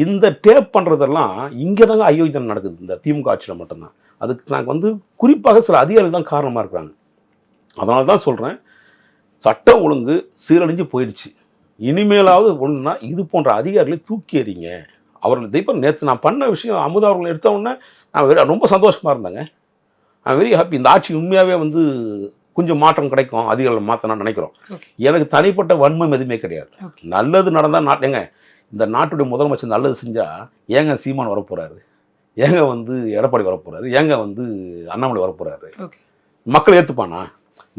இந்த டேப் பண்ணுறதெல்லாம் இங்கே தாங்க அயோக்கியம் நடக்குது. இந்த திமுக ஆட்சியில் மட்டும்தான். அதுக்கு நாங்கள் வந்து குறிப்பாக சில அதிகாரிகள் தான் காரணமாக இருக்கிறாங்க. அதனால தான் சொல்கிறேன் சட்டம் ஒழுங்கு சீரழிஞ்சு போயிடுச்சு. இனிமேலாவது ஒன்றுனா இது போன்ற அதிகாரிகளை தூக்கி எறிங்க. அவர்கள் இப்போ நேற்று நான் பண்ண விஷயம் அமுதா அவர்கள் எடுத்த உடனே நான் ரொம்ப சந்தோஷமாக இருந்தேங்க. நான் வெரி ஹாப்பி இந்த ஆட்சி உண்மையாகவே வந்து கொஞ்சம் மாற்றம் கிடைக்கும் அதிகாரிகள் மாற்றணும்னு நினைக்கிறோம். எனக்கு தனிப்பட்ட வன்மம் எதுவுமே கிடையாது. நல்லது நடந்தால் நாட்டுங்க இந்த நாட்டுடைய முதலமைச்சர் நல்லது செஞ்சால் ஏங்க சீமான் வரப்போகிறாரு ஏங்க வந்து எடப்பாடி வரப்போகிறாரு ஏங்க வந்து அண்ணாமலை வரப்போகிறாரு மக்கள் ஏற்றுப்பானா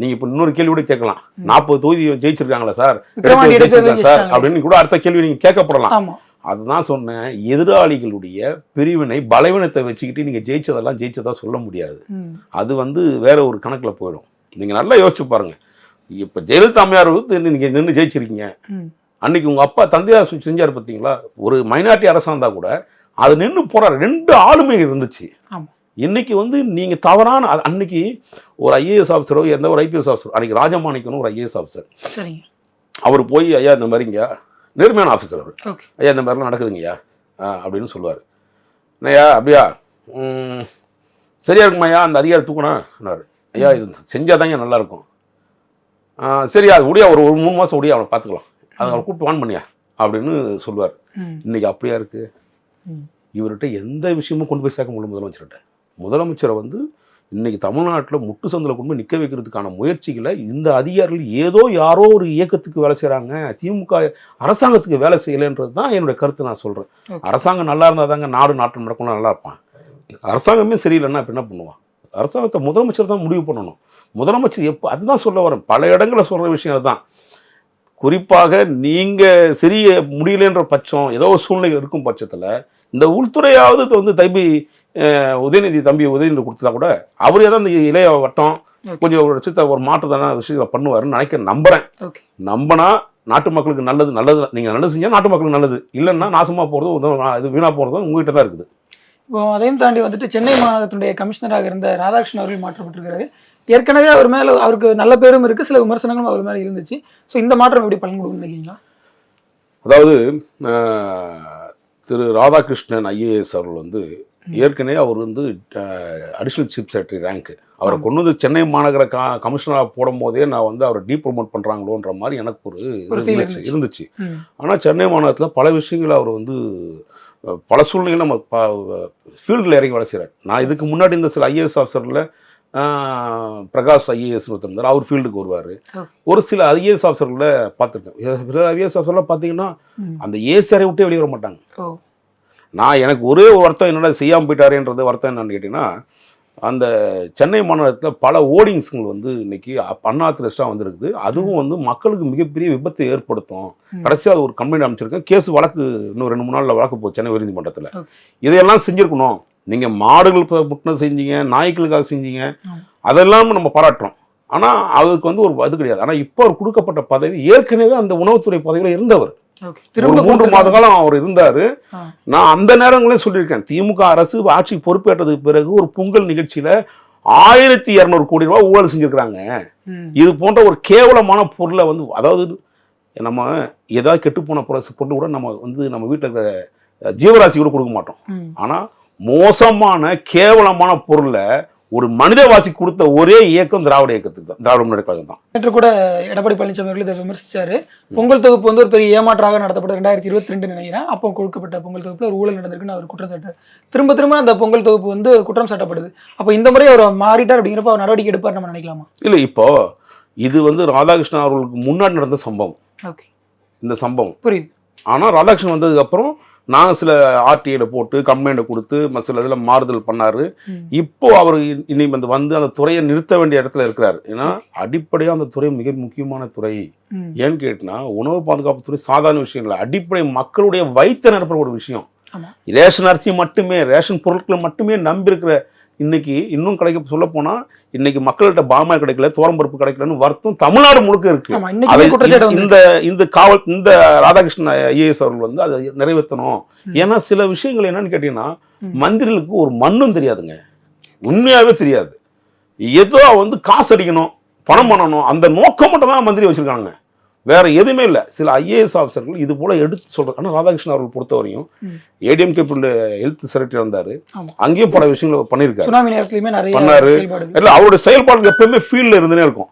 நீங்கள் இப்போ இன்னொரு கேள்வி கூட கேட்கலாம். நாற்பது தொகுதி ஜெயிச்சிருக்காங்களா சார்? சார். அப்படின்னு கூட அடுத்த கேள்வி நீங்கள் கேட்கப்படலாம். அதுதான் சொன்னேன். எதிராளிகளுடைய பிரிவினை பலவீனத்தை வச்சுக்கிட்டு நீங்கள் ஜெயிச்சதெல்லாம் ஜெயிச்சதா சொல்ல முடியாது. அது வந்து வேற ஒரு கணக்கில் போயிடும். நீங்கள் நல்லா யோசிச்சு பாருங்க. இப்போ ஜெயலலிதா அம்மையார் நீங்கள் நின்று ஜெயிச்சிருக்கீங்க. அன்னைக்கு உங்கள் அப்பா தந்தையார் செஞ்சார் பார்த்தீங்களா ஒரு மைனாரிட்டி அரசாந்தா கூட அது நின்று போறாரு. ரெண்டு ஆளுமை இருந்துச்சு. இன்னைக்கு வந்து நீங்கள் தவறான அன்னைக்கு ஒரு ஐஏஎஸ் ஆஃபீஸரோ எந்த ஒரு ஐபிஎஸ் ஆஃபீஸர் அன்னைக்கு ராஜமாணிக்கணும் ஒரு ஐஏஎஸ் ஆஃபீஸர் சரிங்க. அவர் போய் ஐயா இந்த மாதிரிங்க நேர்மையான ஆஃபீஸர் அவர். ஐயா இந்த மாதிரிலாம் நடக்குதுங்கய்யா. அப்படின்னு சொல்லுவார். என்னய்யா அப்படியா? சரியா இருக்குமாய்யா அந்த அதிகாரி தூக்கணாரு ஐயா இது செஞ்சாதாங்க நல்லா இருக்கும். ஆ, சரியா அது முடியா ஒரு ஒரு மூணு மாதம் முடியா அவனை பார்த்துக்கலாம் அதை அவனை கூப்பிட்டு வான் பண்ணியா? அப்படின்னு சொல்லுவார். இன்னைக்கு அப்படியா இருக்கு. இவர்கிட்ட எந்த விஷயமும் கொண்டு போய் சேர்க்க முடியல முதலமைச்சர்கிட்ட. முதலமைச்சரை வந்து இன்னைக்கு தமிழ்நாட்டில் முட்டு சந்தில் கொண்டு போய் நிற்க வைக்கிறதுக்கான முயற்சிகளை இந்த அதிகாரிகள் ஏதோ யாரோ ஒரு இயக்கத்துக்கு வேலை செய்கிறாங்க திமுக அரசாங்கத்துக்கு வேலை செய்யலைன்றது தான் என்னுடைய கருத்து நான் சொல்கிறேன். அரசாங்கம் நல்லா இருந்தால் தாங்க நாடு நாட்டம் நடக்கணும் நல்லா இருப்பான். அரசாங்கமே சரியில்லைன்னா இப்போ என்ன பண்ணுவான் அரசாங்கத்தை முதலமைச்சர் தான் முடிவு பண்ணணும். முதலமைச்சர் எப்போ அதுதான் சொல்ல வரேன். பல இடங்களில் சொல்கிற விஷயம் அதுதான். குறிப்பாக நீங்கள் சரிய முடியலன்ற பட்சம் ஏதோ ஒரு சூழ்நிலை இருக்கும் பட்சத்தில் இந்த உள்துறையாவது வந்து தம்பி உதயநிதி தம்பி உதயநிதி கொடுத்தா கூட அவர் ஏதாவது இந்த இளைய வட்டம். கொஞ்சம் ஒரு விஷயத்த ஒரு மாற்றத்தான விஷயங்களை பண்ணுவாருன்னு நினைக்க நம்புறேன். நம்பினா நாட்டு மக்களுக்கு நல்லது நல்லது நீங்கள் நல்லது செஞ்சால் நாட்டு மக்களுக்கு நல்லது. இல்லைன்னா நாசமாக போகிறது இது வீணாக போகிறதும் உங்ககிட்ட தான் இருக்குது. இப்போ அதையும் தாண்டி வந்துட்டு சென்னை மாநகரத்தினுடைய கமிஷனராக இருந்த ராதாகிருஷ்ணன் அவர்கள் மாற்றப்பட்டிருக்கிறாரு. ஏற்கனவே அவர் மேல அவருக்கு நல்ல பேரும் இருக்கு சில விமர்சனங்களும் அவர் மேல இருந்துச்சு. ஸோ இந்த மாற்றம் எப்படி பலன் கொடுக்கும் நினைக்கிறீங்களா? அதாவது திரு ராதாகிருஷ்ணன் ஐஏஎஸ் அவர்கள் வந்து ஏற்கனவே அவர் வந்து அடிஷனல் சீஃப் செக்ரட்டரி ரேங்க் அவரை. கொண்டு வந்து சென்னை மாநகர க கமிஷனராக போடும் போதே நான் வந்து அவரை டீ ப்ரொமோட் பண்ணுறாங்களோன்ற மாதிரி எனக்கு ஒரு இருந்துச்சு. ஆனால் சென்னை மாநகரத்தில் பல விஷயங்கள் அவர் வந்து பல சூழ்நிலைகள் நம்ம ஃபீல்டில் இறங்கி வேலை செய்கிறார் நான் இதுக்கு முன்னாடி இந்த சில ஐஏஎஸ் ஆஃபீஸரில் பிரகாஷ் ஐஏஎஸ் ஒருத்தர் இருந்தார். அவர் ஃபீல்டுக்கு வருவார். ஒரு சில ஐஏஎஸ் ஆஃபீஸர்களை பார்த்துருக்கேன் ஐஏஎஸ் ஆஃபீஸர்லாம் பார்த்தீங்கன்னா. அந்த ஏசியாரை விட்டே வெளியே வர மாட்டாங்க. நான் எனக்கு ஒரே ஒரு வருத்தம் என்னடா செய்யாமல் போயிட்டாருன்றது வருத்தம் என்னன்னு கேட்டிங்கன்னா அந்த சென்னை மாநகரத்தில் பல ஓடிங்ஸுங்கள் வந்து இன்னைக்கு அண்ணாத்திரஸ்டாக வந்திருக்குது. அதுவும் வந்து மக்களுக்கு மிகப்பெரிய விபத்தை ஏற்படுத்தும். கடைசியாக ஒரு கம்ப்ளைண்ட் அமைச்சிருக்கேன் கேஸ் வழக்கு இன்னும் ரெண்டு மூணு நாளில் வழக்கு போகுது சென்னை உயர்நீதிமன்றத்தில். இதையெல்லாம் செஞ்சிருக்கணும். நீங்கள் மாடுகள் புக்கின செஞ்சீங்க நாய்க்களுக்காக செஞ்சீங்க. அதெல்லாம் நம்ம பாராட்டுறோம். ஆனால் அதுக்கு வந்து ஒரு இது கிடையாது. ஆனால் இப்போ அவர் கொடுக்கப்பட்ட பதவி ஏற்கனவே அந்த உணவுத்துறை பதவியில் இருந்தவர். திரும்ப மூன்று மாத காலம் அவர் இருந்தாரு. நான் அந்த நேரங்களையும் சொல்லியிருக்கேன். திமுக அரசு ஆட்சி பொறுப்பேற்றதுக்கு பிறகு ஒரு பொங்கல் நிகழ்ச்சியில ஆயிரத்தி இரநூறு கோடி ரூபாய் ஊழல் செஞ்சிருக்கிறாங்க. இது போன்ற ஒரு கேவலமான பொருளை வந்து அதாவது நம்ம ஏதாவது கெட்டுப்போன பொருள் பொருள் கூட நம்ம வந்து நம்ம வீட்டில் இருக்கிற ஜீவராசி கூட கொடுக்க மாட்டோம். ம். மோசமான கேவலமான பொருளை ஒரு மனிதவாசி கொடுத்த ஒரே இயக்கம் திராவிட இயக்கத்துக்கு தான். திராவிட முன்னேற்ற கழகம் தான். நேற்று கூட எடப்பாடி பழனிசாமி அவர்கள் இதை விமர்சிச்சாரு. பொங்கல் தொகுப்பு வந்து ஒரு பெரிய ஏமாற்றாக நடத்தப்பட்ட ரெண்டாயிரத்தி இருபத்தி ரெண்டு நினைக்கிறேன். அப்போ கொடுக்கப்பட்ட பொங்கல் தொகுப்புல ஒரு ஊழல் நடந்திருக்குன்னு அவர் குற்றம் சாட்டார் திரும்ப திரும்ப அந்த பொங்கல் தொகுப்பு வந்து குற்றம் சாட்டப்படுது. அப்போ இந்த முறை அவர் மாறிட்டார் அப்படிங்கிறப்ப அவர் நடவடிக்கை எடுப்பார் நம்ம நினைக்கலாமா? இல்லை இப்போ இது வந்து ராதாகிருஷ்ணன் அவர்களுக்கு முன்னாடி நடந்த சம்பவம். ஓகே. இந்த சம்பவம். புரியுது. ஆனால் ராதாகிருஷ்ணன் வந்ததுக்கப்புறம் நான் சில ஆர்டிஐல போட்டு கம்ப்ளைண்ட்டை கொடுத்து சில இதில் மாறுதல் பண்ணாரு. இப்போ அவர் இனி வந்து வந்து அந்த துறையை நிறுத்த வேண்டிய இடத்துல இருக்கிறாரு. ஏன்னா அடிப்படையாக அந்த துறை மிக முக்கியமான துறை. ஏன்னு கேட்டினா உணவு பாதுகாப்பு துறை சாதாரண விஷயம் இல்லை. அடிப்படை மக்களுடைய வயிற்று நிரப்புற ஒரு விஷயம் ரேஷன் அரிசி மட்டுமே ரேஷன் பொருட்களை மட்டுமே நம்பி இன்னைக்கு இன்னும் கிடைக்க சொல்ல போனா இன்னைக்கு மக்கள்கிட்ட பாமாயில் கிடைக்கல தோரம்பருப்பு கிடைக்கலன்னு வருத்தம் தமிழ்நாடு முழுக்க இருக்கு. இந்த இந்த காவல் இந்த ராதாகிருஷ்ணன் ஐஏஎஸ் அவர்கள் வந்து அதை நிறைவேற்றணும். ஏன்னா சில விஷயங்கள் என்னன்னு கேட்டீங்கன்னா. மந்திரிகளுக்கு ஒரு மண்ணும் தெரியாதுங்க. உண்மையாவே தெரியாது. ஏதோ வந்து காசு அடிக்கணும் பணம் பண்ணணும் அந்த நோக்கம் மட்டும் தான் மந்திரி வச்சிருக்காங்க. வேற எதுவுமே இல்லை. சில ஐஏஎஸ் ஆஃபீஸர்கள் இது போல எடுத்து சொல்றது ஆனால் ராதாகிருஷ்ணன் அவர்கள் பொறுத்தவரையும். ஏடிஎம்கே ஹெல்த் செக்ரட்டரி இருந்தாரு. அங்கேயும் பல விஷயங்கள் பண்ணியிருக்காரு பண்ணாரு. செயல்பாடுகள். இல்ல அவருடைய செயல்பாடு எப்பவுமே ஃபீல்ட்ல இருந்துனே இருக்கும்.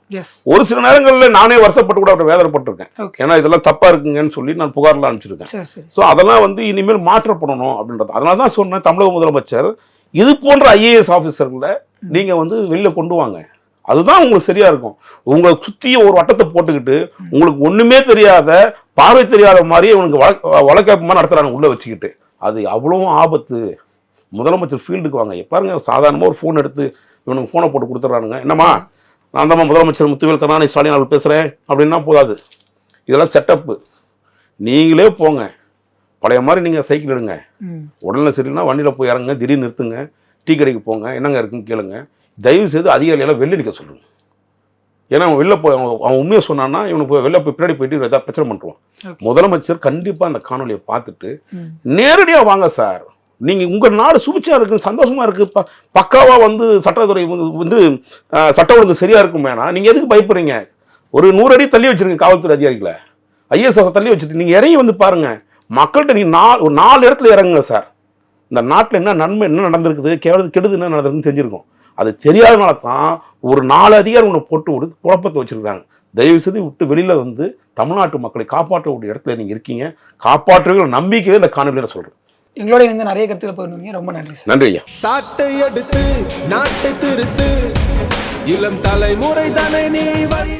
ஒரு சில நேரங்கள்ல நானே வருத்தப்பட்டு கூட அவரை வேதனைப்பட்டிருக்கேன். ஏன்னா இதெல்லாம் தப்பா இருக்குங்கன்னு சொல்லி நான் புகார்லாம் அனுப்பிச்சிருக்கேன். சரி சரி. ஸோ அதெல்லாம் வந்து இனிமேல் மாற்றப்படணும் அப்படின்றது. அதனால தான் சொன்னேன் தமிழக முதலமைச்சர் இது போன்ற ஐஏஎஸ் ஆஃபீஸர்களை நீங்க வந்து வெளில கொண்டு வாங்க. அதுதான் உங்களுக்கு சரியா இருக்கும். உங்களை சுத்திய ஒரு வட்டத்தை போட்டுக்கிட்டு உங்களுக்கு ஒண்ணுமே தெரியாத பார்வை தெரியாத மாதிரி இவனுக்கு வழக்கமா நடத்துறாங்க உள்ள வச்சுக்கிட்டு. அது அவ்வளவும் ஆபத்து. முதலமைச்சர் ஃபீல்டுக்கு வாங்க. பாருங்க சாதாரணமாக ஒரு ஃபோன் எடுத்து இவனுக்கு ஃபோனை போட்டு கொடுத்துட்றானுங்க. என்னம்மா நான் தான் முதலமைச்சர் முத்துவேல் கருணாநிதி ஸ்டாலின் அவர்கள் பேசுகிறேன் அப்படின்னா போதாது. இதெல்லாம் செட்டப்பு நீங்களே போங்க. பழைய மாதிரி நீங்கள் சைக்கிள் எடுங்க. உடல்நிலை சரியில்லைனா வண்டியில் போய் இறங்குங்க திடீர்னு நிறுத்துங்க டீ கடைக்கு போங்க என்னங்க இருக்குன்னு கேளுங்க. தயவு செய்து அதிகாரிகளை வெளில நிற்க சொல்லுங்க. ஏன்னா அவன் வெளில போய் அவன் அவன் உண்மையை சொன்னான்னா இவனுக்கு போய் வெளில போய் பின்னாடி போயிட்டு ஏதாவது பிரச்சனை பண்ணுறான் ஓகே முதலமைச்சர் கண்டிப்பாக அந்த காணொலியை பார்த்துட்டு நேரடியாக வாங்க சார். நீங்கள் உங்கள் நாடு சுபிச்சா இருக்கு சந்தோஷமா இருக்கு ப பக்காவாக வந்து சட்டத்துறை வந்து சட்ட ஒழுங்கு சரியா இருக்கும் வேணா நீங்கள் எதுக்கு பயப்படுறீங்க? ஒரு நூறு அடி தள்ளி வச்சிருங்க காவல்துறை அதிகாரிகளை. ஐஎஸ் தள்ளி வச்சுட்டு நீங்கள் இறங்கி வந்து பாருங்க. மக்கள்கிட்ட நீங்கள் நாலு ஒரு நாலு இடத்துல இறங்குங்க சார். இந்த நாட்டில் என்ன நன்மை என்ன நடந்திருக்குது கேவலது கெடுது என்ன நடந்திருக்குன்னு தெரிஞ்சிருக்கும். அது தெரியாதனால தான் ஒரு நாலு அதிகாரம் ஒன்று போட்டு ஒரு குழப்பத்தை வச்சிருக்காங்க தயவு செய்து விட்டு வெளியில வந்து தமிழ்நாட்டு மக்களை காப்பாற்றக்கூடிய இடத்துல நீங்க இருக்கீங்க. காப்பாற்றுகிற நம்பிக்கையில இந்த காணொலியில சொல்றேன். எங்களோட இருந்து நிறைய கருத்துக்களை பகிர்ந்தீங்க. ரொம்ப நன்றி சார். நன்றி ஐயா சாட்டை எடுத்து நாட்டை திருத்து. இளம் தலைமுறை தானே நீ வழி